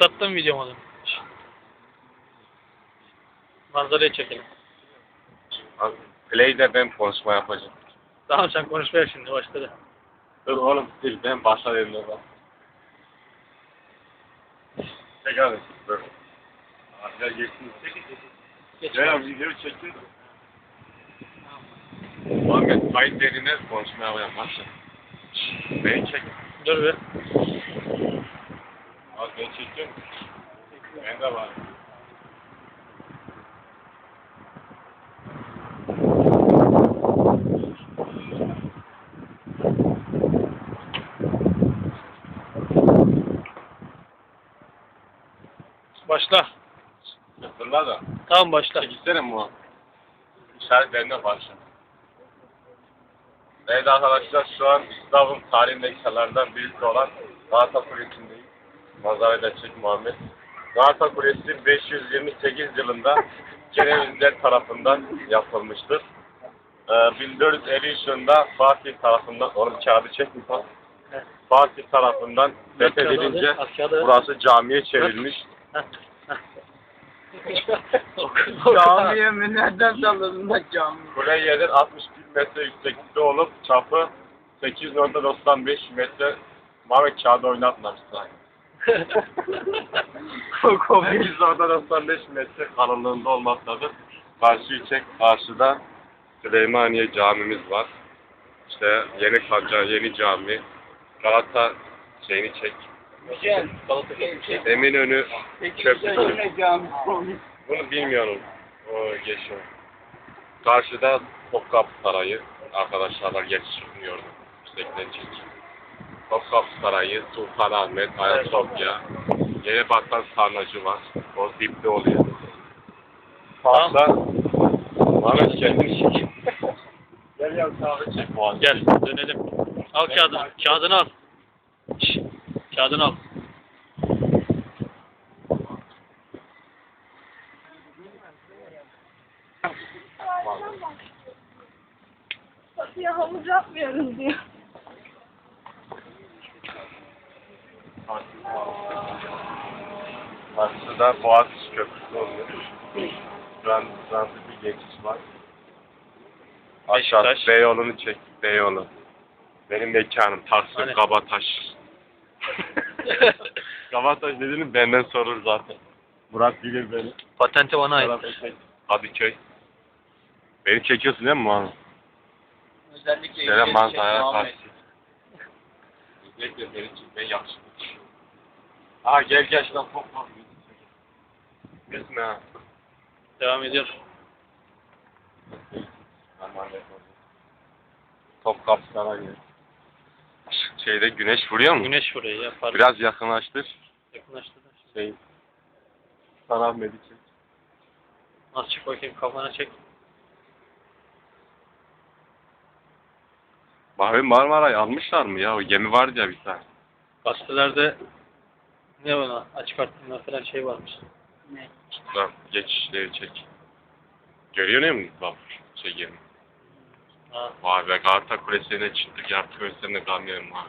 Başlattım videomu. oğlum. Manzarayı çekelim. Abi, Play'de ben konuşma yapacağım. Tamam sen konuşmaya şimdi başladı. Dur oğlum sil ben başlayayım da bak. Çek abi. Dur. Abi gel geçsin. Geç. Gel abi video çektin. Muhammed kayıt yerine konuşmaya. Başla. Beni çek. Dur bir. Abi ben çekiyorum. De var. Başla. Fırla da. Tamam başla. Çekilsene mu? İşaretlerine başla. Evet arkadaşlar şu an İstanbul tarihindeki sahalardan birisi olan Galata Kulesi'ndeyiz. Manzarayı da çek Muhammed. Galata Kulesi 528 yılında Cenevizler tarafından yapılmıştır. Ee, 1453 yılında Fatih tarafından, oğlum kağıdı çek mi Fatih? Tarafından fethedilince kağıdı. burası camiye çevrilmiş. Camiye mi? Nereden salladın da cami? Kule yerden 61 metre yükseklikte olup çapı 8.95 metre mavi kağıda oynatmamışlar. 8.95 metre kalınlığında olmaktadır. Karşı çek karşıda Süleymaniye camimiz var. İşte yeni kanca, yeni cami. Galata şeyini çek. Güzel. Eminönü Köprüsü. cami olmuş. Bunu bilmiyorum. O geçiyor. Karşıda Topkapı Sarayı. Arkadaşlar geçmiyordu. Yüksekten çek. Topkapı Sarayı, Sultanahmet, Ayasofya. Yeni Batan Sarnıcı var. O dipte oluyor. Fazla. Mehmet kendini çek. Gel çek. Muhammed. Gel dönelim. Al kağıdını. Kağıdını al. Şş, Kağıdını al. Safiye hamur yapmıyoruz diyor. Karşıda Boğaziçi Köprüsü oluyor. Şu an Fransız bir geçiş var. Aşağı Beşiktaş. Beyoğlu'nu çek. Beyoğlu. Benim mekanım Taksim Hani? Kabataş. Kabataş dediğini benden sorur zaten. Murat bilir beni. Patenti bana ait. Kadıköy. Beni çekiyorsun değil mi Muhammed? Özellikle Selam manzaraya şey, karşı. Özellikle beni çek. Ben yakışıklı. Aa gel gel şuradan pop pop. Gitme ha. Devam ediyor. Topkapı Sarayı. Şeyde güneş vuruyor mu? Güneş vuruyor ya. Pardon. Biraz yakınlaştır. yakınlaştı. da. Şey. Sarahmet'i çek. Az çık bakayım kafana çek. Mavi Marmara'yı almışlar mı ya? O gemi vardı ya bir tane. Gazetelerde ne ona açık arttırma falan şey varmış. Ne? Lan geçişleri çek. Görüyor musun vapur? Şey. Ha. Vay be Galata Kulesi'ne çıktık. Artık göğüslerine kalmayalım abi.